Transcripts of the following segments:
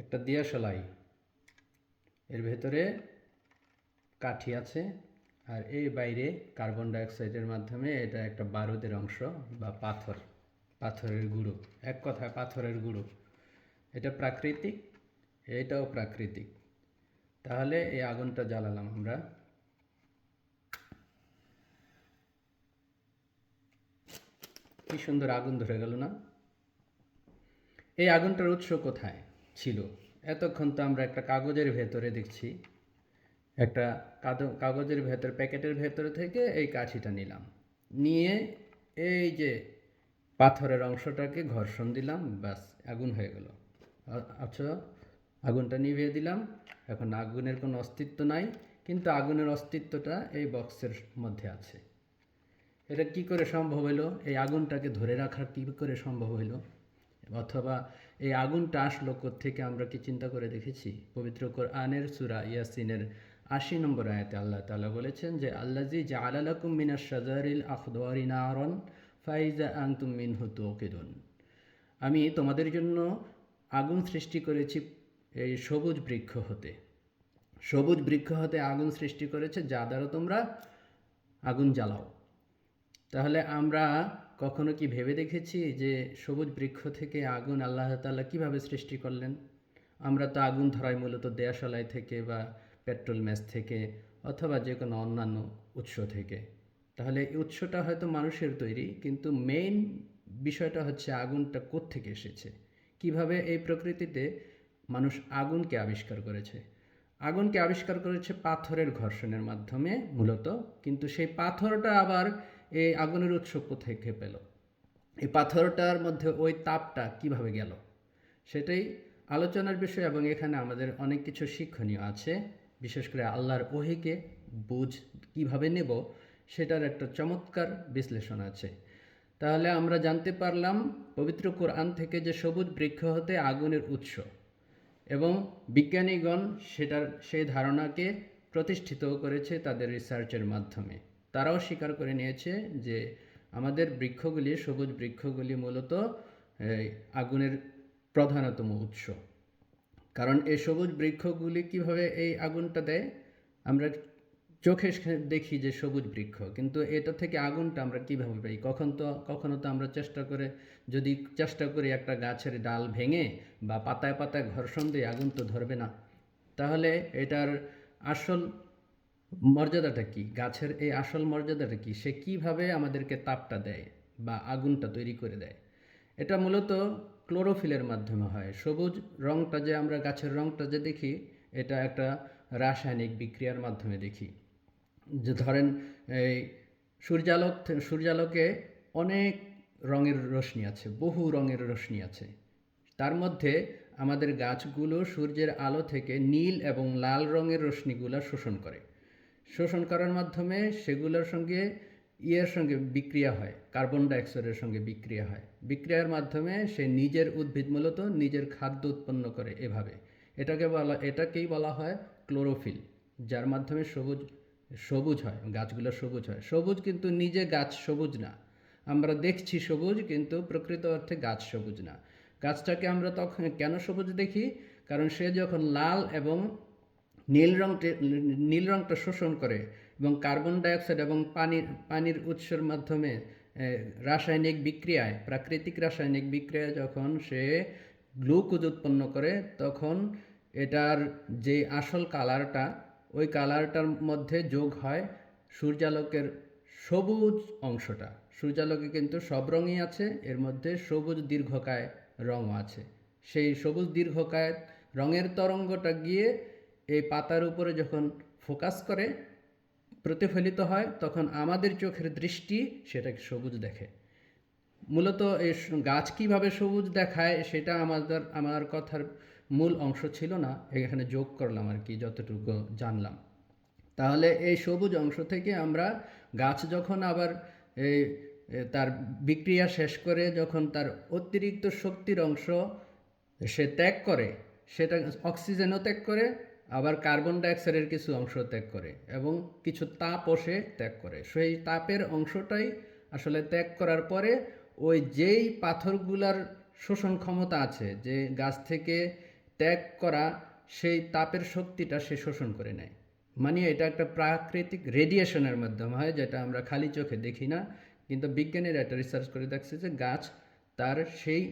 একটা দিয়াশলাই এর ভেতরে কাঠি আছে আর এই বাইরে কার্বন ডাইঅক্সাইডের মাধ্যমে এটা একটা বারুদের অংশ বা পাথর, পাথরের গুঁড়ো। এক কথায় পাথরের গুঁড়ো। এটা প্রাকৃতিক, এটাও প্রাকৃতিক। তাহলে এই আগুনটা জ্বালালাম আমরা। কি সুন্দর আগুন ধরে গেল না? এই আগুনটার উৎস কোথায়? ছিল। এতক্ষণ তো আমরা একটা কাগজের ভেতরে দেখছি। একটা কাগজের ভেতর, প্যাকেটের ভেতরে থেকে এই কাঠিটা নিলাম। নিয়ে এই যে পাথরের অংশটাকে ঘর্ষণ দিলাম, ব্যাস, আগুন হয়ে গেল। আচ্ছা আগুনটা নিভিয়ে দিলাম। এখন আগুনের কোনো অস্তিত্ব নাই, কিন্তু আগুনের অস্তিত্বটা এই বক্সের মধ্যে আছে। এটা কি করে সম্ভব হলো? এই আগুনটাকে ধরে রাখা কি করে সম্ভব হলো? অথবা এই আগুনটা আসলো থেকে আমরা কি চিন্তা করে দেখেছি? পবিত্র কোরআনের সূরা ইয়াসিনের আশি নম্বর আয়াতে আল্লাহ তালা বলেছেন যে আল্লাজি জাআলা লাকুম মিনাশ শাজারিল আখদারি নারন ফাইজা আনতুম মিনহু তুকিদুন আমি তোমাদের জন্য আগুন সৃষ্টি করেছি এই সবুজ বৃক্ষ হতে। সবুজ বৃক্ষ হতে আগুন সৃষ্টি করেছে যা দ্বারা তোমরা আগুন জ্বালাও। তাহলে আমরা কখনো কি ভেবে দেখেছি যে সবুজ বৃক্ষ থেকে আগুন আল্লাহ তাআলা কীভাবে সৃষ্টি করলেন? আমরা তো আগুন ধরাই মূলত দেয়াশালাই থেকে বা পেট্রোল ম্যাচ থেকে অথবা যে কোনো অন্যান্য উৎস থেকে। তাহলে এই উৎসটা হয়তো মানুষের তৈরি, কিন্তু মেইন বিষয়টা হচ্ছে আগুনটা কোত্থেকে এসেছে? কীভাবে এই প্রকৃতিতে মানুষ আগুনকে আবিষ্কার করেছে? আগুনকে আবিষ্কার করেছে পাথরের ঘর্ষণের মাধ্যমে মূলত, কিন্তু সেই পাথরটা আবার এই আগুনের উৎস কোথেকে পেল? এই পাথরটার মধ্যে ওই তাপটা কীভাবে গেল? সেটাই আলোচনার বিষয় এবং এখানে আমাদের অনেক কিছু শিক্ষণীয় আছে। বিশেষ করে আল্লাহর ওহিকে বুঝ কীভাবে নেব সেটার একটা চমৎকার বিশ্লেষণ আছে। তাহলে আমরা জানতে পারলাম পবিত্র কোরআন থেকে যে সবুজ বৃক্ষ হতে আগুনের উৎস এবং বিজ্ঞানীগণ সেটার, সেই ধারণাকে প্রতিষ্ঠিত করেছে তাদের রিসার্চের মাধ্যমে। তারাও স্বীকার করে নিয়েছে যে আমাদের বৃক্ষগুলি, সবুজ বৃক্ষগুলি মূলত আগুনের প্রধানতম উৎস। কারণ এই সবুজ বৃক্ষগুলি কীভাবে এই আগুনটা দেয়? আমরা চোখে দেখি যে সবুজ বৃক্ষ, কিন্তু এটা থেকে আগুনটা আমরা কীভাবে পাই? কখন তো, কখনো তো আমরা চেষ্টা করে, যদি চেষ্টা করি একটা গাছের ডাল ভেঙে বা পাতায় পাতায় ঘর্ষণ দিয়ে আগুন তো ধরবে না। তাহলে এটার আসল মর্যাদাটা কি? গাছের এই আসল মর্যাদাটা কি? সে কীভাবে আমাদেরকে তাপটা দেয় বা আগুনটা তৈরি করে দেয়? এটা মূলত ক্লোরোফিলের মাধ্যমে হয়। সবুজ রংটা যে আমরা গাছের রংটা যে দেখি, এটা একটা রাসায়নিক বিক্রিয়ার মাধ্যমে দেখি। যে ধরেন, এই সূর্যালোক সূর্যালোকে অনেক রঙের রশ্মি আছে, বহু রঙের রশ্মি আছে। তার মধ্যে আমাদের গাছগুলো সূর্যের আলো থেকে নীল এবং লাল রঙের রশ্মিগুলো শোষণ করে। শোষণ করার মাধ্যমে সেগুলোর সঙ্গে ইয়ের সঙ্গে বিক্রিয়া হয় কার্বন ডাইঅক্সাইডের সঙ্গে বিক্রিয়া হয়। বিক্রিয়ার মাধ্যমে সে নিজের উদ্ভিদ মূলত নিজের খাদ্য উৎপন্ন করে এভাবে। এটাকে বলা, এটাকেই বলা হয় ক্লোরোফিল যার মাধ্যমে সবুজ সবুজ হয়, গাছগুলো সবুজ হয়। সবুজ কিন্তু নিজে গাছ সবুজ না। আমরা দেখছি সবুজ, কিন্তু প্রকৃত অর্থে গাছ সবুজ না। গাছটাকে আমরা তখন কেন সবুজ দেখি? কারণ সে যখন লাল এবং নীল রংটি, নীল রংটা শোষণ করে এবং কার্বন ডাইঅক্সাইড এবং পানির পানির উৎসের মাধ্যমে রাসায়নিক বিক্রিয়ায়, প্রাকৃতিক রাসায়নিক বিক্রিয়ায় যখন সে গ্লুকোজ উৎপন্ন করে, তখন এটার যে আসল কালারটা, ওই কালারটার মধ্যে যোগ হয় সূর্যালোকের সবুজ অংশটা। সূর্যালোকে কিন্তু সব রঙই আছে, এর মধ্যে সবুজ দীর্ঘকায় রঙও আছে। সেই সবুজ দীর্ঘকায় রঙের তরঙ্গটা গিয়ে এই পাতার উপরে যখন ফোকাস করে, প্রতিফলিত হয়, তখন আমাদের চোখের দৃষ্টি সেটাকে সবুজ দেখে। মূলত এই গাছ কীভাবে সবুজ দেখায় সেটা আমাদের, আমার কথার মূল অংশ ছিল না, এখানে যোগ করলাম আর কি, যতটুকু জানলাম। তাহলে এই সবুজ অংশ থেকে আমরা গাছ যখন আবার এই তার বিক্রিয়া শেষ করে, যখন তার অতিরিক্ত শক্তির অংশ সে ত্যাগ করে, সেটা অক্সিজেনও ত্যাগ করে আবার কার্বন ডাইঅক্সাইডের কিছু অংশ ত্যাগ করে এবং কিছু তাপ সে ত্যাগ করে। সেই তাপের অংশটাই আসলে ত্যাগ করার পরে ওই যেই পাথরগুলার শোষণ ক্ষমতা আছে, যে গাছ থেকে ত্যাগ করা সেই তাপের শক্তিটা সে শোষণ করে নেয়। মানে এটা একটা প্রাকৃতিক রেডিয়েশনের মাধ্যমে হয়, যেটা আমরা খালি চোখে দেখি না। কিন্তু বিজ্ঞানীরা এটা রিসার্চ করে দেখছে যে গাছ তার সেই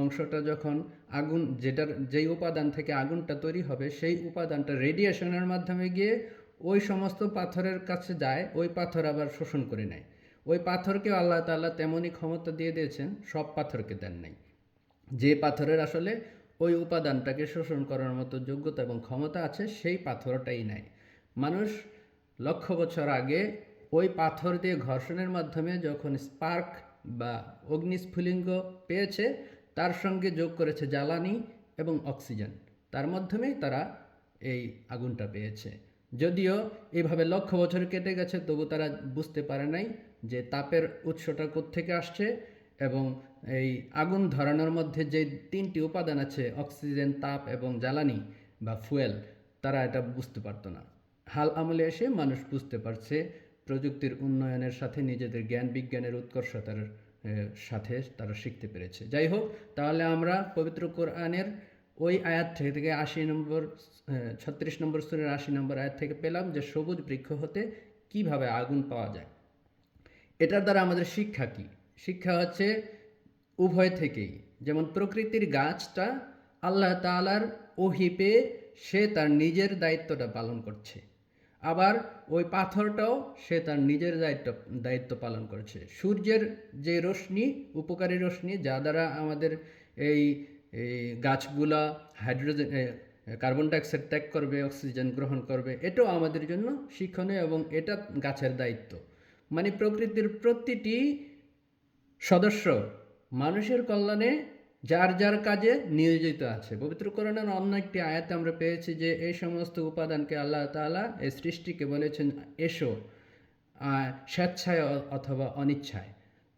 অংশটা যখন আগুন, যেটার, যেই উপাদান থেকে আগুনটা তৈরি হবে, সেই উপাদানটা রেডিয়েশনের মাধ্যমে গিয়ে ওই সমস্ত পাথরের কাছে যায়, ওই পাথর আবার শোষণ করে নেয়। ওই পাথরকেও আল্লাহ তাআলা তেমনই ক্ষমতা দিয়ে দিয়েছেন, সব পাথরকে দেন নাই। যে পাথরের আসলে ওই উপাদানটাকে শোষণ করার মতো যোগ্যতা এবং ক্ষমতা আছে, সেই পাথরটাই নেয়। মানুষ লক্ষ বছর আগে ওই পাথর দিয়ে ঘর্ষণের মাধ্যমে যখন স্পার্ক বা অগ্নিস্ফুলিঙ্গ পেয়েছে তার সঙ্গে যোগ করেছে জ্বালানি এবং অক্সিজেন। তার মাধ্যমেই তারা এই আগুনটা পেয়েছে। যদিও এইভাবে লক্ষ বছর কেটে গেছে, তবু তারা বুঝতে পারে নাই যে তাপের উৎসটা কোত্থেকে আসছে এবং এই আগুন ধরানোর মধ্যে যে তিনটি উপাদান আছে, অক্সিজেন, তাপ এবং জ্বালানি বা ফুয়েল, তারা এটা বুঝতে পারতো না। হাল আমলে এসে মানুষ বুঝতে পারছে প্রযুক্তির উন্নয়নের সাথে নিজেদের জ্ঞান বিজ্ঞানের উৎকর্ষতার সাথে তারা শিখতে পেরেছে। যাই হোক তাহলে আমরা পবিত্র কোরআনের ওই আয়াত থেকে থেকে আশি নম্বর ছত্রিশ নম্বর সুরের আশি নম্বর আয়াত থেকে পেলাম যে সবুজ বৃক্ষ হতে কীভাবে আগুন পাওয়া যায়। এটার দ্বারা আমাদের শিক্ষা কি? শিক্ষা হচ্ছে উভয় থেকেই। যেমন প্রকৃতির গাছটা আল্লাহ তাআলার ওহি পেয়ে সে তার নিজের দায়িত্বটা পালন করছে। আবার ওই পাথরটাও সে তার নিজের দায়িত্ব দায়িত্ব পালন করেছে। সূর্যের যে রশ্মি, উপকারী রশ্মি, যা দ্বারা আমাদের এই গাছগুলা হাইড্রোজেন কার্বন ডাইঅক্সাইড ত্যাগ করবে, অক্সিজেন গ্রহণ করবে, এটাও আমাদের জন্য শিক্ষণীয় এবং এটা গাছের দায়িত্ব। মানে প্রকৃতির প্রতিটি সদস্য মানুষের কল্যাণে যার যার কাজে নিয়োজিত আছে। পবিত্র কোরআনের অন্য একটি আয়াতে আমরা পেয়েছি যে এই সমস্ত উপাদানকে আল্লাহ তাআলা এই সৃষ্টিকে বলেছেন, এসো স্বেচ্ছায় অথবা অনিচ্ছায়।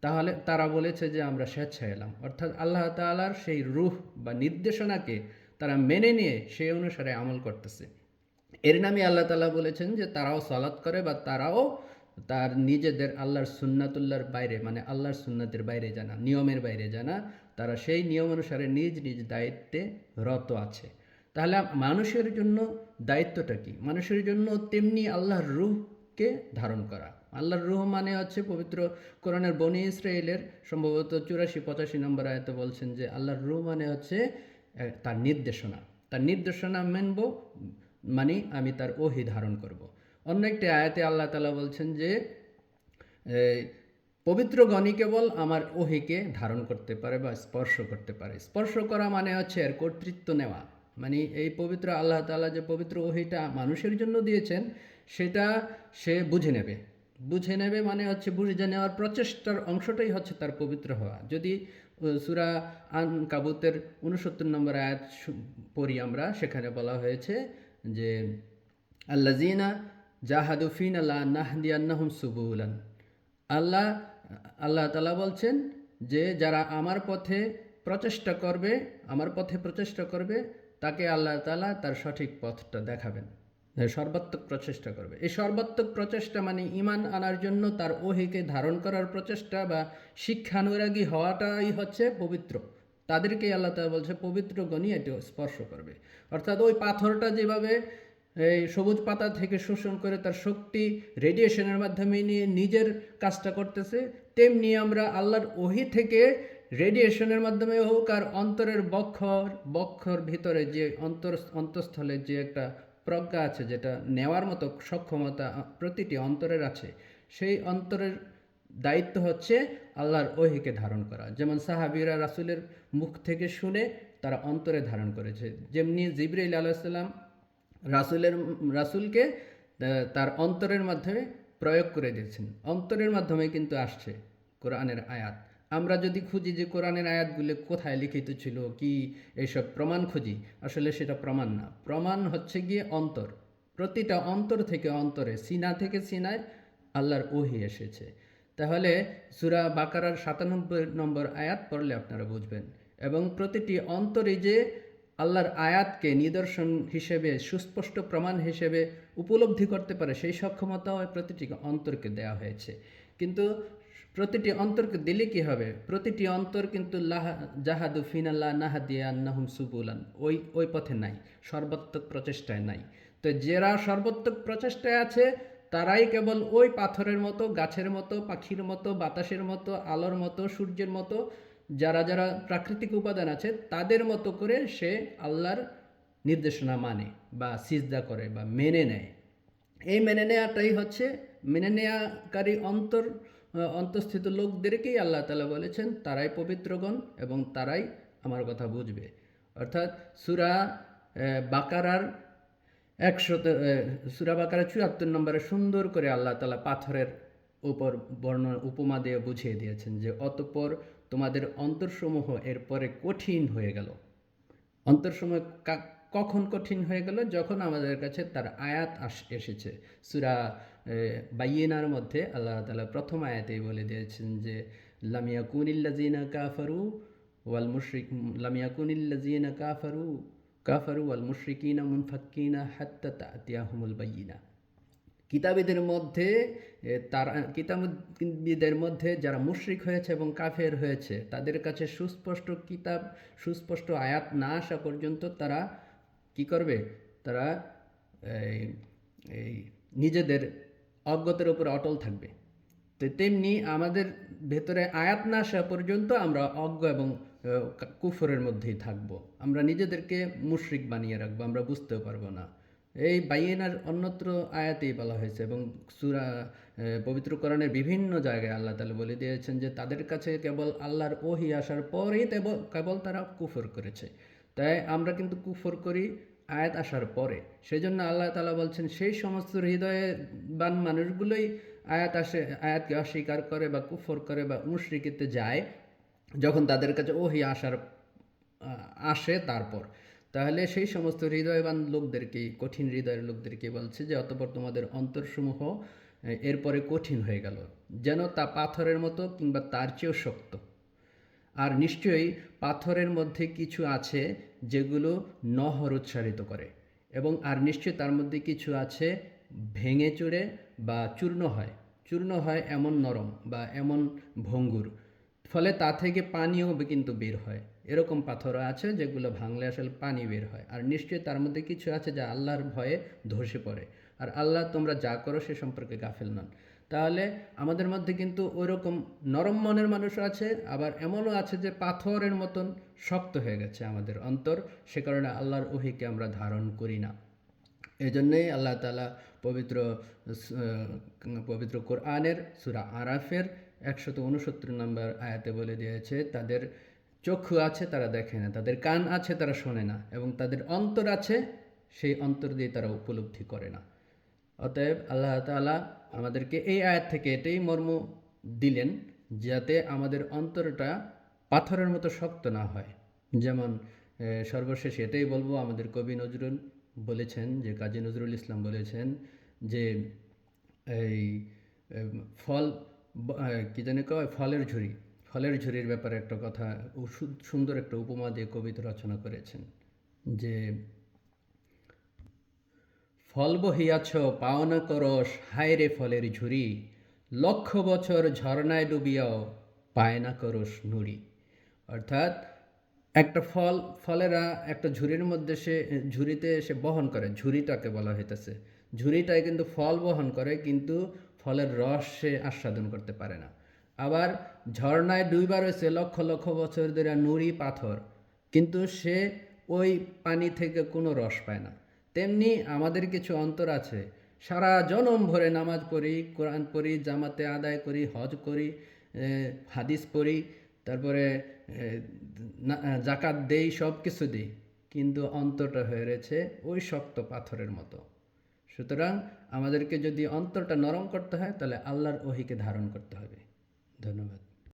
তাহলে তারা বলেছে যে, আমরা স্বেচ্ছায় এলাম। অর্থাৎ আল্লাহ তাআলার সেই রূহ বা নির্দেশনাকে তারা মেনে নিয়ে সেই অনুসারে আমল করতেছে। এর নামে আল্লাহ তাআলা বলেছেন যে, তারাও সালাত করে বা তারাও তার নিজেদের আল্লাহর সুন্নাতুল্লার বাইরে মানে আল্লাহর সুন্নাতের বাইরে জানা, নিয়মের বাইরে জানা, তারা সেই নিয়ম অনুসারে নিজ নিজ দায়িত্বে রত আছে। তাহলে মানুষের জন্য দায়িত্বটা কি? মানুষের জন্য তেমনি আল্লাহর রুহকে ধারণ করা। আল্লাহর রুহ মানে হচ্ছে পবিত্র কোরআনের বনি ইসরায়েলের সম্ভবত চুরাশি পঁচাশি নম্বর আয়তে বলছেন যে, আল্লাহর রুহ মানে হচ্ছে তার নির্দেশনা। তার নির্দেশনা মেনব মানে আমি তার ওহি ধারণ করব। অন্য একটি আয়াতে আল্লাহ তালা বলছেন যে পবিত্র গণই কেবল আমার ওহিকে ধারণ করতে পারে বা স্পর্শ করতে পারে। স্পর্শ করা মানে হচ্ছে এর কর্তৃত্ব নেওয়া। মানে এই পবিত্র আল্লাহ তাআলা যে পবিত্র ওহিটা মানুষের জন্য দিয়েছেন, সেটা সে বুঝে নেবে। বুঝে নেবে মানে হচ্ছে বুঝে নেওয়ার প্রচেষ্টার অংশটাই হচ্ছে তার পবিত্র হওয়া। যদি সুরা আন কাবুতের উনসত্তর নম্বর আয়াত পড়ি আমরা, সেখানে বলা হয়েছে যে আল্লাজিনা জাহাদু ফিন আল্লাহ নাহদিয়ান্নাহুম সুবুলান। আল্লাহ আল্লাহ তালা বলছেন যে যারা আমার পথে প্রচেষ্টা করবে, আমার পথে প্রচেষ্টা করবে, তাকে আল্লাহ তালা তার সঠিক পথটা দেখাবেন। সর্বাত্মক প্রচেষ্টা করবে। এই সর্বাত্মক প্রচেষ্টা মানে ইমান আনার জন্য তার ওহিকে ধারণ করার প্রচেষ্টা বা শিক্ষানুরাগী হওয়াটাই হচ্ছে পবিত্র। তাদেরকেই আল্লাহ তালা বলছে পবিত্র গণই এটি স্পর্শ করবে। অর্থাৎ ওই পাথরটা যেভাবে এই সবুজ পাতা থেকে শোষণ করে তার শক্তি রেডিয়েশনের মাধ্যমে নিয়ে নিজের কাজটা করতেছে। তেমনি আমরা আল্লাহর ওহি থেকে রেডিয়েশনের মাধ্যমে হোক আর অন্তরের বক্ষর বক্ষর ভিতরে যে অন্তর, অন্তঃস্থলে যে একটা প্রজ্ঞা আছে যেটা নেওয়ার মতো সক্ষমতা প্রতিটি অন্তরের আছে, সেই অন্তরের দায়িত্ব হচ্ছে আল্লাহর ওহিকে ধারণ করা। যেমন সাহাবিরা রাসুলের মুখ থেকে শুনে তারা অন্তরে ধারণ করেছে। যেমনি জিবরাইল আলাইসাল্লাম রাসূলের রাসূলকে তার অন্তরের মাধ্যমে প্রয়োগ করে দিয়েছেন। অন্তরের মাধ্যমে কিন্তু আসছে কোরআনের আয়াত। আমরা যদি খুঁজি যে কোরআনের আয়াতগুলো কোথায় লিখিত ছিল, কি এইসব প্রমাণ খুঁজি, আসলে সেটা প্রমাণ না। প্রমাণ হচ্ছে গিয়ে অন্তর। প্রতিটা অন্তর থেকে অন্তরে, সিনা থেকে সিনায় আল্লাহর ওহি এসেছে। তাহলে সুরা বাকারার সাতানব্বই নম্বর আয়াত পড়লে আপনারা বুঝবেন। এবং প্রতিটি অন্তরে যে আল্লাহর আয়াতকে নিদর্শন হিসেবে, সুস্পষ্ট প্রমাণ হিসেবে উপলব্ধি করতে পারে। সেই সক্ষমতাও প্রতিটি অন্তরকে দেওয়া হয়েছে। কিন্তু প্রতিটি অন্তরকে দিলে কি হবে? প্রতিটি অন্তর কিন্তু লাহা, জাহাদু ফিনাল্লাহ নাহাদিয়া নাহুম সুবুলান। ওই ওই পথে নাই, সর্বাত্মক প্রচেষ্টায় নাই। তো যারা সর্বাত্মক প্রচেষ্টায় আছে, তারাই কেবল ওই পাথরের মতো, গাছের মতো, পাখির মতো, বাতাসের মতো, আলোর মতো, সূর্যের মতো যারা যারা প্রাকৃতিক উপাদান আছে, তাদের মতো করে সে আল্লাহর নির্দেশনা মানে বা সিজদা করে বা মেনে নেয়। এই মেনে নেওয়াটাই হচ্ছে, মেনে নেওয়াকারী অন্তর, অন্তঃস্থিত লোকদেরকেই আল্লাহ তালা বলেছেন, তারাই পবিত্রগণ এবং তারাই আমার কথা বুঝবে। অর্থাৎ সুরা বাকারার একশত সুরা বাকারা চুয়াত্তর নম্বরে সুন্দর করে আল্লাহ তালা পাথরের উপর বর্ণ, উপমা দিয়ে বুঝিয়ে দিয়েছেন যে, অতঃপর তোমাদের অন্তরসমূহ এরপরে কঠিন হয়ে গেল। অন্তরসমূহ কখন কঠিন হয়ে গেল? যখন আমাদের কাছে তার আয়াত এসেছে। সুরা বাইয়েনার মধ্যে আল্লাহ তালা প্রথম আয়াতেই বলে দিয়েছেন যে লামিয়া কুনিল্লাজিনা কাফারু ওয়াল মুশরিক লামিয়া কুনিল্লাজিনা কাফারু কাফারু ওয়াল মুশরিকিনা মুনফাক্কিনা হাত্তা তাতিয়াহুমুল বাইয়িনা। কিতাবীদের মধ্যে তারা, কিতাবীদের মধ্যে যারা মুশরিক হয়েছে এবং কাফের হয়েছে, তাদের কাছে সুস্পষ্ট কিতাব, সুস্পষ্ট আয়াত না আসা পর্যন্ত তারা কি করবে? তারা, এই নিজেদের অজ্ঞতার উপর অটল থাকবে। তো তেমনি আমাদের ভেতরে আয়াত না আসা পর্যন্ত আমরা অজ্ঞ এবং কুফরের মধ্যেই থাকব। আমরা নিজেদেরকে মুশরিক বানিয়ে রাখব, আমরা বুঝতেও পারব না। এই বাইয়েনার অন্যত্র আয়াতেই বলা হয়েছে এবং সুরা পবিত্র কোরআনের বিভিন্ন জায়গায় আল্লাহ তালা বলে দিয়েছেন যে তাদের কাছে কেবল আল্লাহর ওহি আসার পরেই কেবল তারা কুফর করেছে। তাই আমরা কিন্তু কুফর করি আয়াত আসার পরে। সেই জন্য আল্লাহ তালা বলছেন, সেই সমস্ত হৃদয়ে বান মানুষগুলোই আয়াত আসে, আয়াতকে অস্বীকার করে বা কুফর করে বা মুশরিকিতে যায় যখন তাদের কাছে ওহি আসার আসে তারপর। তাহলে সেই সমস্ত হৃদয়বান লোকদেরকেই কঠিন হৃদয়ের লোকদেরকে বলছে যে, অতপর তোমাদের অন্তরসমূহ এরপরে কঠিন হয়ে গেল। যেন তা পাথরের মতো কিংবা তার চেয়েও শক্ত। আর নিশ্চয়ই পাথরের মধ্যে কিছু আছে যেগুলো নহর উচ্চারিত করে এবং আর নিশ্চয়ই তার মধ্যে কিছু আছে ভেঙে চুড়ে বা চূর্ণ হয়। চূর্ণ হয় এমন নরম বা এমন ভঙ্গুর, ফলে তা থেকে পানিও কিন্তু বের হয়। এরকম পাথরও আছে যেগুলো ভাঙলে আসলে পানি বের হয়। আর নিশ্চয়ই তার মধ্যে কিছু আছে যা আল্লাহর ভয়ে ধসে পড়ে। আর আল্লাহ তোমরা যা করো সে সম্পর্কে গাফেল নন। তাহলে আমাদের মধ্যে কিন্তু ওইরকম নরম মনের মানুষও আছে, আবার এমনও আছে যে পাথরের মতন শক্ত হয়ে গেছে আমাদের অন্তর। সে কারণে আল্লাহর ওহিকে আমরা ধারণ করি না। এই জন্যেই আল্লাহ তালা পবিত্র পবিত্র কোরআনের সুরা আরাফের একশত উনসত্তর নম্বর আয়াতে বলে দিয়েছে, তাদের চক্ষু আছে, তারা দেখে না। তাদের কান আছে, তারা শোনে না। এবং তাদের অন্তর আছে, সেই অন্তর দিয়ে তারা উপলব্ধি করে না। অতএব আল্লাহ তাআলা আমাদেরকে এই আয়াত থেকে এটাই মর্ম দিলেন, যাতে আমাদের অন্তরটা পাথরের মতো শক্ত না হয়। যেমন সর্বশেষ এটাই বলব, আমাদের কবি নজরুল বলেছেন, যে কাজী নজরুল ইসলাম বলেছেন, যে এই ফল কি জানি কয়, ফলের ঝুড়ি। ফলের ঝুড়ির ব্যাপারে একটা কথা সুন্দর একটা উপমা দিয়ে কবিতা রচনা করেছেন যে, ফল বহিয়াছ, পাওনা করস, হায় রে ফলের ঝুরি লক্ষ বছর ঝর্ণায় ডুবিয়াও পায় না করস নুড়ি। অর্থাৎ একটা ফল, ফলেরা একটা ঝুড়ির মধ্যে সে, ঝুড়িতে সে বহন করে, ঝুড়িটাকে বলা হইতেছে। ঝুড়িটায় কিন্তু ফল বহন করে, কিন্তু ফলের রস সে আস্বাদন করতে পারে না। আবার ঝর্ণায় দুইবার হয়েছে লক্ষ লক্ষ বছর ধরে নুড়ি পাথর। কিন্তু সে ওই পানি থেকে কোনো রস পায় না। তেমনি আমাদের কিছু অন্তর আছে। সারা জনম ভরে নামাজ পড়ি, কোরআন পড়ি, জামাতে আদায় করি, হজ করি হাদিস পড়ি, তারপরে জাকাত দেই, সব কিছু দিই। কিন্তু অন্তরটা হয়ে রয়েছে ওই শক্ত পাথরের মতো। সুতরাং আমাদেরকে যদি অন্তরটা নরম করতে হয়, তাহলে আল্লাহর ওহিকে ধারণ করতে হবে। ধন্যবাদ।